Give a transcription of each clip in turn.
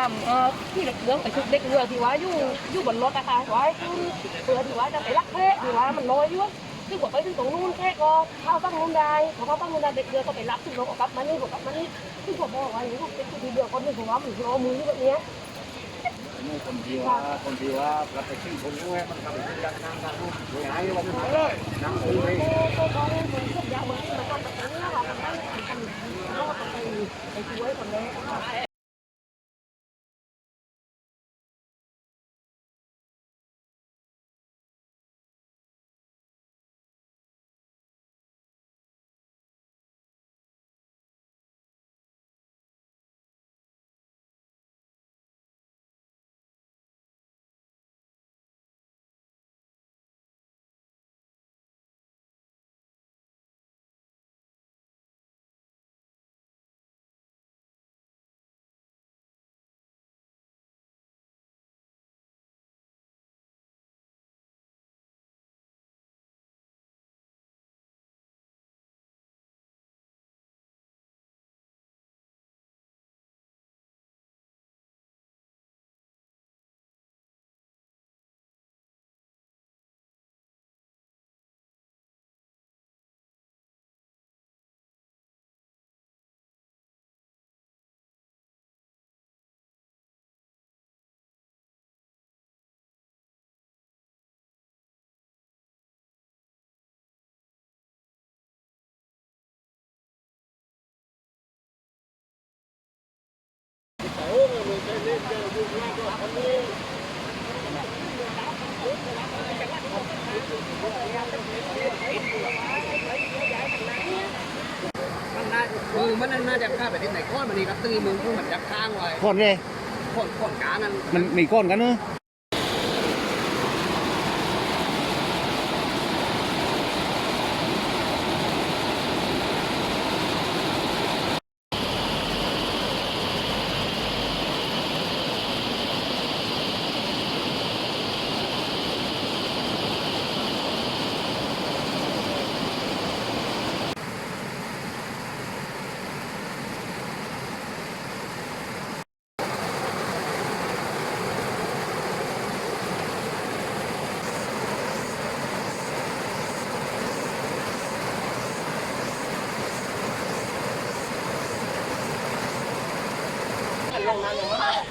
ยายามเอ่อที่เรื่องไปชุดเด็กเรือที่ว่าอยู่อยู่บนรถนะคะไว้คือเพื่อที่ว่าจะไปลักแพะที่ว่ามันลอยอยู่ซึ่งกว่าไปถึงตรงนู้นแค่ก็เข้าตั้งนู้นได้พอเข้าตั้งนู้นได้เด็กเรือก็ไปรับซึ่งเราก็กลับมานี่ก็กลับมานี่ซึ่งผมบอกว่าอย่างนี้เป็นทีเดียวคนหนึ่งของเราหรือรอมือแบบเนี้ยนี่คนที่ว่าคนที่ว่าเราไปชิงคนนู้นมันทำเป็นการนั่งนั่งโดยหายวันไหนเลยนั่งคุยไปก็เขาเหมือนพวกยาเหมือนมันก็แบบนี้ค่ะมันตั้งทำแล้วก็ไปไปช่วยคนนี้ มือมันน่าจะฆ่าไปที่ไหนก้อนมันนี่ครับตีมือมันจะค้างไว้คนเลยคนคนกลางนั้นมันมีก้นกันเนอะ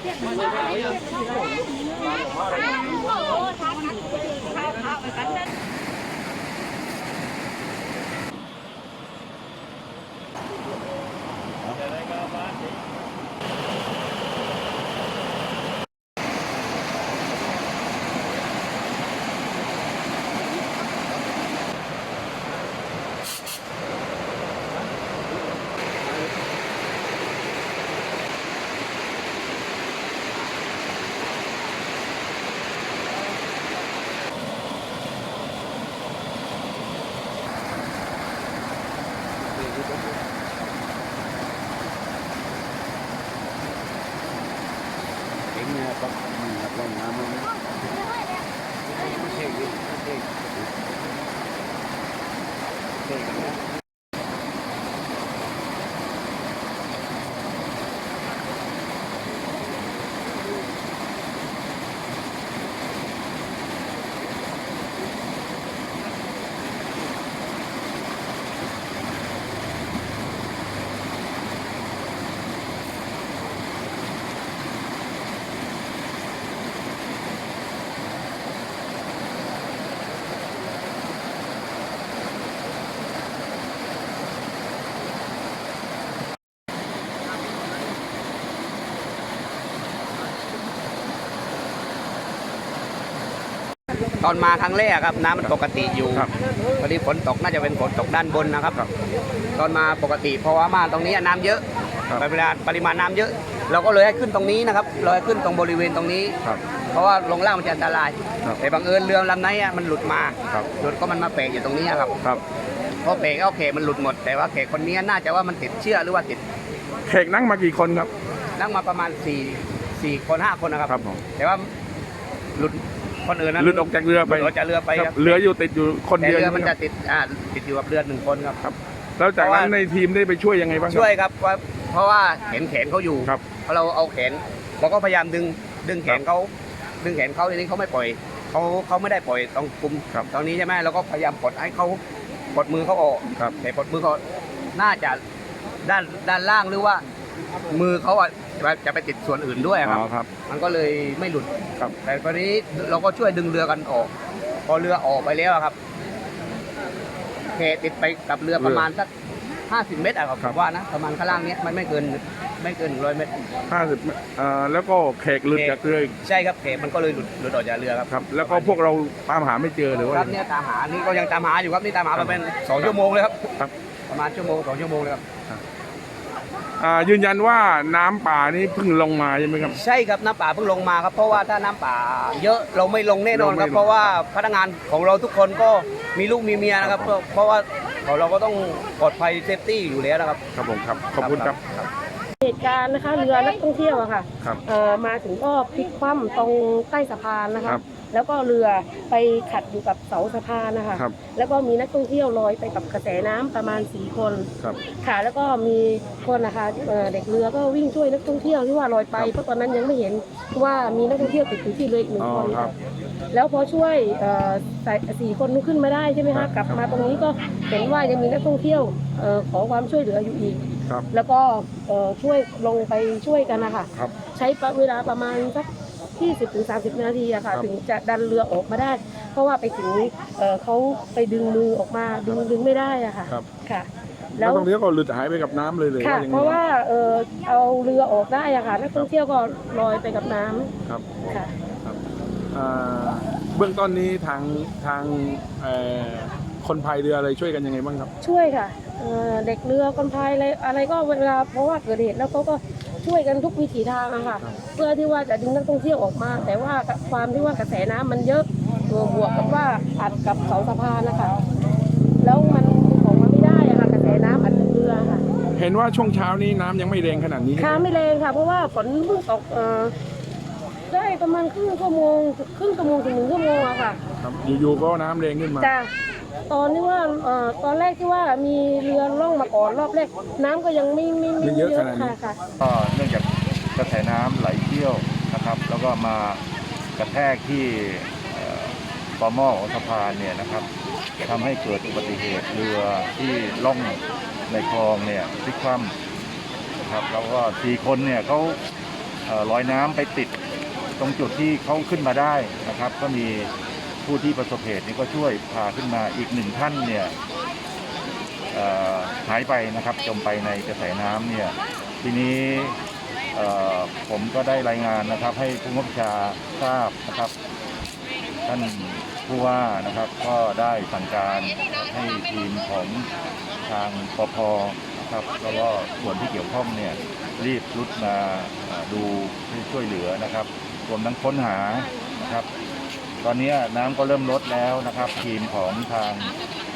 เก่งเนี่ยปักมันรับรองน้ำมันเท่ดิเท่เท่กันนะ ตอนมาครั้งแรกครับน้ำมันปกติอยู่ครับพอดีฝนตกน่าจะเป็นฝนตกด้านบนนะครับตอนมาปกติเพราะว่ามาตรงนี้น้ำเยอะครับเวลาปริมาณน้ำเยอะ เราก็เลยให้ขึ้นตรงนี้นะครับเราให้ขึ้นตรงบริเวณตรงนี้ ครับ เพราะว่าลงล่างมันจะอันตราย ครับแต่บังเอิญเรือลำนั้นอะมันหลุดมาครับ หลุดก็มันมาเปะอยู่ตรงนี้ครับ ครับพอเปะก็โอเคมันหลุดหมด แต่ว่าแขกคนนี้น่าจะว่ามันติดเชื้อหรือว่าติดเขกนั่งมากี่คนครับ นั่งมาประมาณ4 4คน5คนนะครับ ครับผม แต่ว่าหลุด คนอื่นนั้นหลุดออกจากเรือไปหลุดออกจากเรือไปคครัรับบเรืออยู่ติดอยู่คนแต่เดียวเรือใช่ไหมันคจะรับติดอ่าติดอยู่กับเรือหนึ่งคนครับ ครับ แล้วจากนั้นในทีมได้ไปช่วยยังไงบ้างครับ ช่วยครับว่าเพราะว่าเห็นแขนเขาอยู่ครับเพราะเราเอาแขนเราก็พยายามดึงดึงแขนเขาดึงแขนเขาทีนี้เขาไม่ปล่อยเขาเขาไม่ได้ปล่อยตรงกลุ่มครับตรงนี้ใช่ไหมเราก็พยายามกดให้เขากดมือเขาออกครับ แต่กดมือเขาน่าจะด้านด้านล่างหรือว่า มือเขาอะ จะจะไปติดส่วนอื่นด้วยคอ๋รับอครับ มันก็เลยไม่หลุดครับ แต่ตอนนี้เราก็ช่วยดึงเรือกันออก พอเรือออกไปแล้วอะครับแขติดไปกับเรือประมาณสักห้าสิบเมตรอะครับผมว่านะประมาณข้างล่างเนี้ยมันไม่เกินไม่เกินร้อยเมตร ห้าสิบเอ่อแล้วก็แขกหลุดจากเรืออีกใช่ครับแขมันก็เลยหลุดหลุดออกจากเรือครับครับ แล้วก็พวกเราตามหาไม่เจอหรือว่า ครับเนี่ยตามหานี่ก็ยังตามหาอยู่ครับนี่ตามหามาเป็นสองชั่วโมงเลยครับครับ ประมาณชั่วโมงสองชั่วโมงเลยครับ อ่ายืนยันว่าน้ำป่านี้เพิ่งลงมาใช่ไหมครับ ใช่ครับน้ำป่าเพิ่งลงมาครับเพราะว่าถ้าน้ำป่า เยอะเราไม่ลงแน่นอนครับเราไม่ลงเพราะว่าพนักงานของเราทุกคนก็มีลูกมีเมียนะครับ เพราะเพราะว่าเราก็ต้องปลอดภัยเซฟตี้อยู่แล้วนะครับ ครับผมครับ ขอบคุณครับ เหตุการณ์นะคะเรือนักท่องเที่ยวอะค่ะครับ เอ่อมาถึงก็พลิกคว่ำตรงใต้สะพานนะครัคะบ แล้วก็เรือไปขัดอยู่กับเสาสะพานนะคะ ครับแล้วก็มีนักท่องเที่ยวลอยไปกับกระแสน้ำประมาณ4คน ครับ ค่ะ แล้วก็มีคนนะคะเอ่อเด็กเรือก็วิ่งช่วยนักท่องเที่ยวที่ว่าลอยไปครับเพราะตอนนั้นยังไม่เห็นว่ามีนักท่องเที่ยวติดอยู่ที่เรืออีกหนึ่อ๋งอคนครัค่ะบแล้วพอช่วยเอ่อใส่สี่คนนู้นขึ้นมาได้ใช่ไหมครัคะบ กลับมาตรงนี้ก็เห็นว่ายังมีนักท่องเที่ยวเอ่อขอความช่วยเหลืออยู่อีก ครับ แล้วก็เอ่อช่วยลงไปช่วยกันนะคะครับ ใช้เวลาประมาณสัก 20ถึง30 นาทีอะค่ะครับถึงจะดันเรือออกมาได้ เพราะว่าไปถึงเอ่อเขาไปดึงมือออกมาดึงดึงไม่ได้อะค่ะครับ ค่ะ แล้แล้ววตรงนี้ก็หลุดหายไปกับน้ำเลยเลยค่ะว่าอย่างเพนี้ราะว่าเออเอาเรือออกได้อะค่ะนักท่องเที่ยวก็ลอยไปกับน้ำครับค่ะ ครับอ่าเบื้องต้นนี้ทางทางเอ่อคนพายเรืออะไรช่วยกันยังไงบ้างครับ ช่วยค่ะเอ่อเด็กเรือคนพายอะไรอะไรก็เวลาเพราะว่าเกิดเหตุแล้วเขาก็ ช่วยกันทุกวิถีทางอะค่ะครับเพื่อที่ว่าจะดึงนักท่องเที่ยวออกมา แต่ว่าความที่ว่ากระแสน้ำมันเยอะตัวบวกกับว่าอัดกับเสาสะพานนะคะแล้วมันดึงออกมาไม่ได้อะค่ะกระแสน้ำอัดกับเรือค่ะ เห็นว่าช่วงเช้านี้น้ำยังไม่แรงขนาดนี้ค้าไม่แรงค่ะ เพราะว่าฝนเพิ่งตกเอ่อได้ประมาณครึ่งชั่วโมงครึ่งชั่วโมงถึงหนึ่งชั่วโมงอะค่ะครับอยู่ๆก็น้ำแรงขึ้นมาจ้ะ ตอนที่ว่าเอ่อตอนแรกที่ว่ามีเรือล่องมาก่อนรอบแรก น้ำก็ยังไม่ไม่ไม่เยอะขนาดนี้ ค่ะค่ะ ก็เนื่องจากกระแสน้ำไหลเชี่ยวนะครับ แล้วก็มากระแทกที่เอ่อต่อหม้อของสะพานเนี่ยนะครับทำให้เกิดอุบัติเหตุเรือที่ล่องในคลองเนี่ยพลิกคว่ำนะครับแล้วก็สี่คนเนี่ยเขาเอ่อลอยน้ำไปติดตรงจุดที่เขาขึ้นมาได้นะครับ ก็มี ผู้ที่ประสบเหตุนี่ก็ช่วยพาขึ้นมาอีกหนึ่งท่านเนี่ยหายไปนะครับจมไปในกระแสน้ำเนี่ยทีนี้ผมก็ได้รายงานนะครับ ให้ผู้บังบบัญชาทราบนะครับท่านผู้ว่านะครับก็ได้สั่งการให้ทีมของทางปพนะครับแล้วก็ส่วนที่เกี่ยวข้องเนี่ยรีบรุดมาดูช่วยเหลือนะครับรวมทั้งค้นหานะครับ ตอนนี้น้ำก็เริ่มลดแล้วนะครับ ทีมของทาง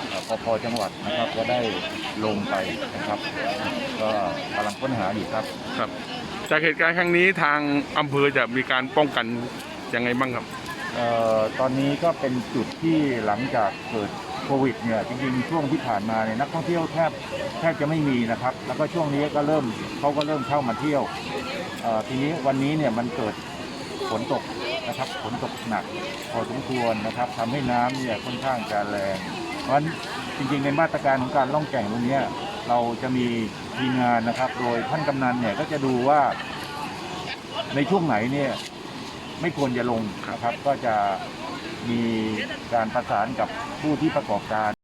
เอ่อปพจังหวัดนะครับ ก็ได้ลงไปนะครับ ก็กำลังค้นหาอยู่ครับครับ จากเหตุการณ์ครั้งนี้ทางอำเภอจะมีการป้องกันยังไงบ้างครับเอ่อตอนนี้ก็เป็นจุดที่หลังจากเกิดโควิดเนี่ยจริงๆช่วงที่ผ่านมาเนี่ยนักท่องเที่ยวแทบแทบจะไม่มีนะครับ แล้วก็ช่วงนี้ก็เริ่มเขาก็เริ่มเข้ามาเที่ยวเอ่อทีนี้วันนี้เนี่ยมันเกิด ฝนตกนะครับฝนตกหนักพอสมควรนะครับทำให้น้ำเนี่ยค่อนข้างจะแรง เพราะฉะนั้นจริงๆในมาตรการของการล่องแก่งตรงนี้เราจะมีทีมงานนะครับ โดยท่านกำนันเนี่ยก็จะดูว่าในช่วงไหนเนี่ยไม่ควรจะลงนะครับ ก็จะมีการประสานกับผู้ที่ประกอบการ